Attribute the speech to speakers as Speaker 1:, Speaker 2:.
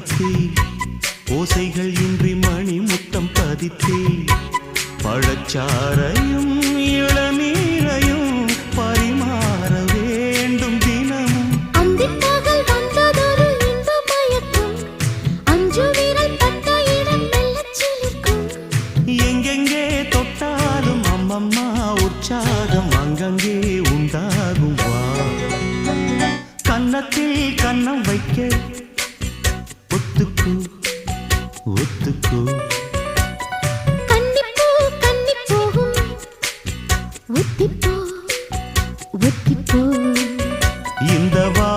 Speaker 1: படித்தே ஓசைகள் இன்றி மணி முத்தம் பதித்தே. பழச்சாரையும் இளநீரையும் பரிமாற வேண்டும் தினமும்.
Speaker 2: அந்திப்பகல் வந்ததொரு இன்ப மயக்கம் அஞ்சு விரல் பட்ட இடம்
Speaker 1: எங்கெங்கே தொட்டாலும் அம்மம்மா உற்சாகம் அங்கங்கே உண்டாகும் வா. கன்னத்தில் கன்னம் வைக்க ஒத்துக்கோ.
Speaker 2: கன்னிப்பூ கன்னிப்போகும் ஒத்திப்போ ஒத்திப்போ. இந்த வா